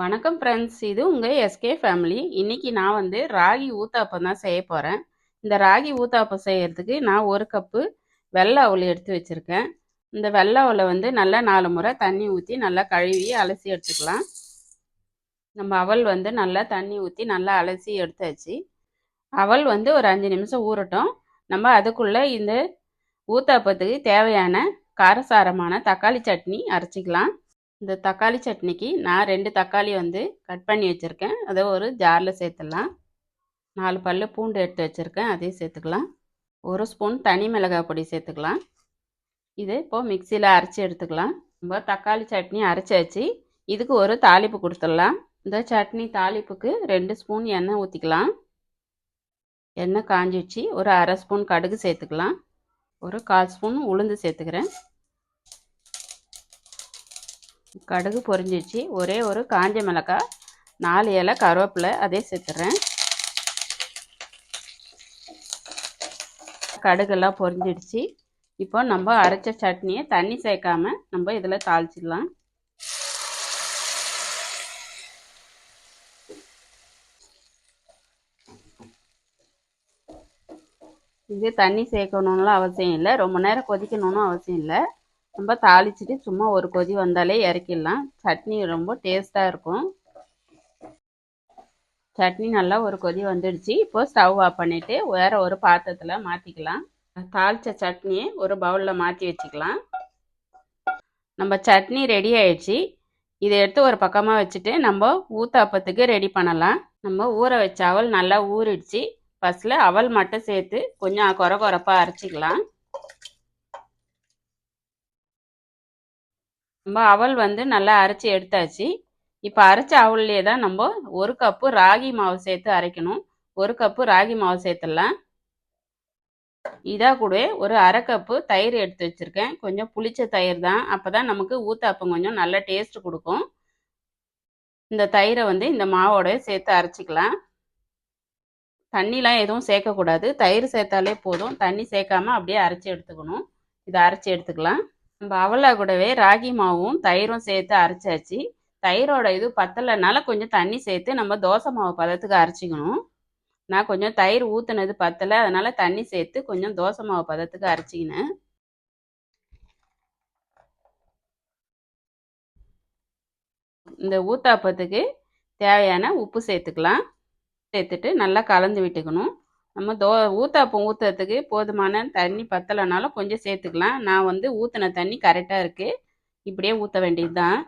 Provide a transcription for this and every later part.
வணக்கம் ஃப்ரெண்ட்ஸ் இது உங்கள் எஸ்கே ஃபேமிலி இன்றைக்கி நான் வந்து ராகி ஊத்தாப்பம் தான் செய்ய போகிறேன் இந்த ராகி ஊத்தாப்பம் செய்கிறதுக்கு நான் ஒரு கப்பு வெள்ளை அவல் எடுத்து வச்சுருக்கேன். இந்த வெள்ளை அவலை வந்து நல்லா நாலு முறை தண்ணி ஊற்றி நல்லா கழுவி அலசி எடுத்துக்கலாம். நம்ம அவல் வந்து நல்லா தண்ணி ஊற்றி நல்லா அலசி எடுத்தாச்சு. அவல் வந்து ஒரு அஞ்சு நிமிஷம் ஊறட்டும். நம்ம அதுக்குள்ளே இந்த ஊத்தாப்பத்துக்கு தேவையான காரசாரமான தக்காளி சட்னி அரைச்சிக்கலாம். இந்த தக்காளி சட்னிக்கு நான் ரெண்டு தக்காளி வந்து கட் பண்ணி வச்சுருக்கேன். அதை ஒரு ஜாரில் சேர்த்துடலாம். நாலு பல் பூண்டு எடுத்து வச்சுருக்கேன். அதையும் சேர்த்துக்கலாம். ஒரு ஸ்பூன் தனி மிளகாய் பொடி சேர்த்துக்கலாம். இது இப்போது மிக்சியில் அரைச்சி எடுத்துக்கலாம். நம்ம தக்காளி சட்னி அரைச்சாச்சு இதுக்கு ஒரு தாளிப்பு கொடுத்துடலாம். இந்த சட்னி தாளிப்புக்கு ரெண்டு ஸ்பூன் எண்ணெய் ஊற்றிக்கலாம் எண்ணெய் காஞ்சி வச்சு ஒரு அரை ஸ்பூன் கடுகு சேர்த்துக்கலாம். ஒரு கால் ஸ்பூன் உளுந்து சேர்த்துக்கிறேன். கடுகு பொரிஞ்சிச்சு. ஒரே ஒரு காஞ்ச மிளகாய் நாலு இலை கருவேப்பிலை அதே சேர்த்துறேன். கடுகெல்லாம் பொரிஞ்சிடுச்சு. இப்போ நம்ம அரைச்ச சட்னியை தண்ணி சேர்க்காம நம்ம இதில் தாளிச்சிடலாம். இது தண்ணி சேர்க்கணும்லாம் அவசியம் இல்லை. ரொம்ப நேரம் கொதிக்கணும்னு அவசியம் இல்லை. நம்ம தாளிச்சிட்டு சும்மா ஒரு கொதி வந்தாலே இறக்கிடலாம். சட்னி ரொம்ப டேஸ்ட்டாக இருக்கும். சட்னி நல்லா ஒரு கொதி வந்துடுச்சு. இப்போ ஸ்டவ் ஆஃப் பண்ணிவிட்டு வேறு ஒரு பாத்திரத்தில் மாற்றிக்கலாம் தாளித்த சட்னியை ஒரு பவுலில் மாற்றி வச்சுக்கலாம். நம்ம சட்னி ரெடி ஆயிடுச்சு. இதை எடுத்து ஒரு பக்கமாக வச்சுட்டு நம்ம ஊத்தாப்பத்துக்கு ரெடி பண்ணலாம். நம்ம ஊற வச்ச அவல் நல்லா ஊறிடுச்சு. ஃபஸ்ட்டில் அவல் மட்டும் சேர்த்து கொஞ்சம் குறை குறைப்பாக அரைச்சிக்கலாம். நம்ம அவல் வந்து நல்லா அரைச்சி எடுத்தாச்சு. இப்போ அரைச்ச அவல்லையே தான் நம்ம ஒரு கப்பு ராகி மாவு சேர்த்து அரைக்கணும். ஒரு கப்பு ராகி மாவு சேர்த்துடலாம். இதாக கூட ஒரு அரை கப்பு தயிர் எடுத்து வச்சுருக்கேன். கொஞ்சம் புளிச்ச தயிர் தான். அப்போ தான் நமக்கு ஊத்தாப்பம் கொஞ்சம் நல்ல டேஸ்ட் கொடுக்கும். இந்த தயிரை வந்து இந்த மாவோட சேர்த்து அரைச்சிக்கலாம். தண்ணிலாம் எதுவும் சேர்க்கக்கூடாது. தயிர் சேர்த்தாலே போதும். தண்ணி சேர்க்காம அப்படியே அரைச்சி எடுத்துக்கணும். இதை அரைச்சி எடுத்துக்கலாம். நம்ம அவளா கூடவே ராகி மாவும் தயிரும் சேர்த்து அரைச்சாச்சு. தயிரோட இது பத்தலைனால கொஞ்சம் தண்ணி சேர்த்து நம்ம தோசை மாவு பதத்துக்கு அரைச்சிக்கணும். நான் கொஞ்சம் தயிர் ஊற்றுனது பத்தலை அதனால் தண்ணி சேர்த்து கொஞ்சம் தோசை மாவு பதத்துக்கு அரைச்சிக்கினேன். இந்த ஊத்தாப்பத்துக்கு தேவையான உப்பு சேர்த்துக்கலாம். சேர்த்துட்டு நல்லா கலந்து விட்டுக்கணும். நம்ம தோ ஊத்தாப்பம் ஊற்றுறதுக்கு போதுமான தண்ணி பத்தலைனாலும் கொஞ்சம் சேர்த்துக்கலாம். நான் வந்து ஊற்றின தண்ணி கரெக்டாக இருக்குது இப்படியே ஊற்ற வேண்டியது தான்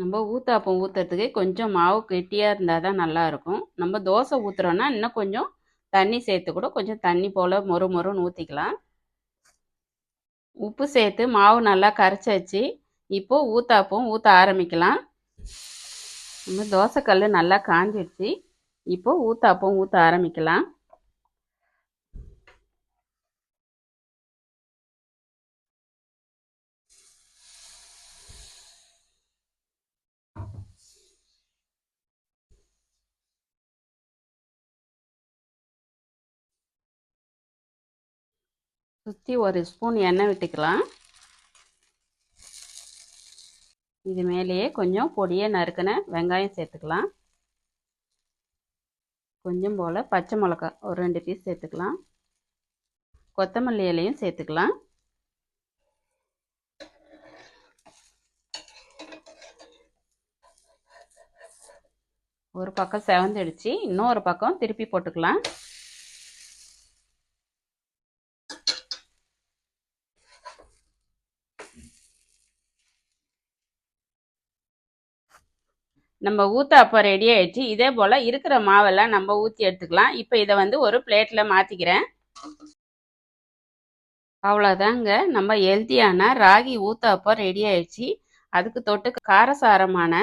நம்ம ஊத்தாப்பம் ஊற்றுறதுக்கு கொஞ்சம் மாவு கெட்டியாக இருந்தால் தான் நல்லாயிருக்கும் நம்ம தோசை ஊற்றுறோன்னா இன்னும் கொஞ்சம் தண்ணி சேர்த்து கூட கொஞ்சம் தண்ணி போல் மொறு மொறுன்னு ஊற்றிக்கலாம் உப்பு சேர்த்து மாவு நல்லா கரைச்சாச்சு இப்போது ஊத்தாப்பம் ஊற்ற ஆரம்பிக்கலாம். நம்ம தோசைக்கல் நல்லா காஞ்சிடுச்சு இப்போ ஊத்தாப்பம் ஊற்ற ஆரம்பிக்கலாம். சுற்றி ஒரு ஸ்பூன் எண்ணெய் விட்டுக்கலாம். இது மேலேயே கொஞ்சம் பொடியை நறுக்கின வெங்காயம் சேர்த்துக்கலாம். கொஞ்சம் போல் பச்சை மிளகா ஒரு ரெண்டு பீஸ் சேர்த்துக்கலாம். கொத்தமல்லி இலையும் சேர்த்துக்கலாம். ஒரு பக்கம் செவந்துடுச்சு இன்னொரு பக்கம் திருப்பி போட்டுக்கலாம். நம்ம ஊற்ற அப்போ ரெடி ஆயிடுச்சு. இதே போல் இருக்கிற மாவெல்லாம் நம்ம ஊற்றி எடுத்துக்கலாம். இப்போ இதை வந்து ஒரு பிளேட்டில் மாற்றிக்கிறேன் அவ்வளோதாங்க நம்ம ஹெல்த்தியான ராகி ஊத்தாப்பம் ரெடி ஆயிடுச்சு. அதுக்கு தொட்டு காரசாரமான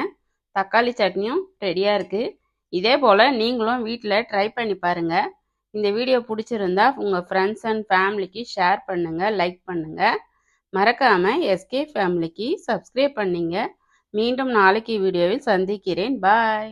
தக்காளி சட்னியும் ரெடியாக இருக்குது இதே போல் நீங்களும் வீட்டில் ட்ரை பண்ணி பாருங்கள் இந்த வீடியோ பிடிச்சிருந்தா உங்கள் ஃப்ரெண்ட்ஸ் அண்ட் ஃபேமிலிக்கு ஷேர் பண்ணுங்கள் லைக் பண்ணுங்கள் மறக்காமல் எஸ்கே ஃபேமிலிக்கு சப்ஸ்கிரைப் பண்ணிங்க. மீண்டும் நாளைக்கு வீடியோவில் சந்திக்கிறேன். பாய்.